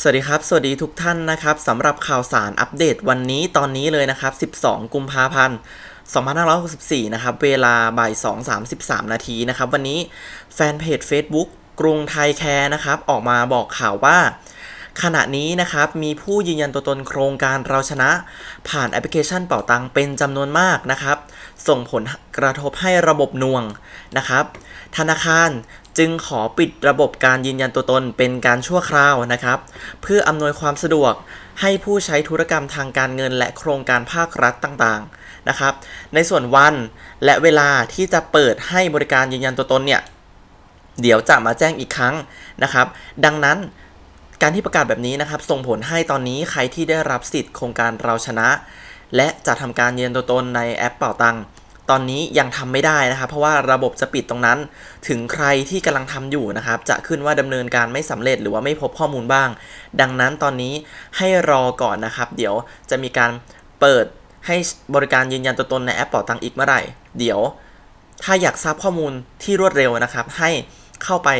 สวัสดีครับ สวัสดีทุกท่านนะครับสำหรับข่าวสารอัปเดตวันนี้ตอนนี้เลยนะครับ 12 กุมภาพันธ์ 2564 นะครับ เวลาบ่าย 2.33 นาทีนะครับ วันนี้แฟนเพจ Facebook กรุงไทยแคร์นะครับ ออกมาบอกข่าวว่า ขณะนี้นะครับมีผู้ยืนยันตัวตนโครงการเราชนะ ผ่านแอปพลิเคชันเป่าตังเป็นจำนวนมากนะครับ ส่งผลกระทบให้ระบบน่วงนะครับ ธนาคารจึงขอปิดระบบการยืนยันตัวตนเป็นการชั่วคราวนะครับ เพื่ออำนวยความสะดวกให้ผู้ใช้ธุรกรรมทางการเงินและโครงการภาครัฐต่างๆนะครับ ในส่วนวันและเวลาที่จะเปิดให้บริการยืนยันตัวตนเนี่ยเดี๋ยวจะมาแจ้งอีกครั้งนะครับ ดังนั้น การที่ประกาศแบบนี้นะครับ ส่งผลให้ตอนนี้ใครที่ได้รับสิทธิ์โครงการเราชนะ และจะทำการยืนยันตัวตนในแอปเป่าตังค์ตอนนี้ยังทำไม่ได้นะครับ เพราะว่าระบบจะปิดตรงนั้น ถึงใครที่กำลังทำอยู่นะครับ จะขึ้นว่าดำเนินการไม่สำเร็จหรือว่าไม่พบข้อมูลบ้าง ดังนั้นตอนนี้ให้รอก่อนนะครับ เดี๋ยวจะมีการเปิดให้บริการยืนยันตัวตนในแอปเป่าตังค์อีกเมื่อไหร่ เดี๋ยว ถ้าอยากทราบข้อมูลที่รวดเร็วนะครับ ให้เข้าไป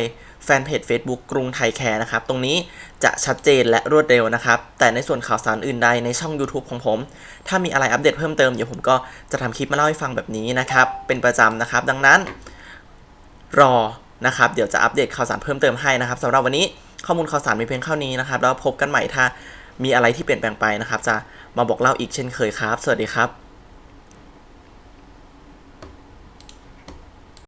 แฟนเพจ Facebook กรุงไทยแคร์นะครับ ตรงนี้จะชัดเจนและรวดเร็วนะครับ แต่ในส่วนข่าวสารอื่นใดในช่อง YouTube ของผม ถ้ามีอะไรอัปเดตเพิ่มเติมเดี๋ยวผมก็จะทำคลิปมาเล่าให้ฟังแบบนี้นะครับ เป็นประจำนะครับ ดังนั้น รอนะครับ เดี๋ยวจะอัปเดตข่าวสารเพิ่มเติมให้นะครับสำหรับวันนี้ข้อมูลข่าวสารมีเพียงเท่านี้นะครับ แล้วพบกันใหม่ถ้ามีอะไรที่เปลี่ยนแปลงไปนะครับ จะมาบอกเล่าอีกเช่นเคยครับ สวัสดีครับ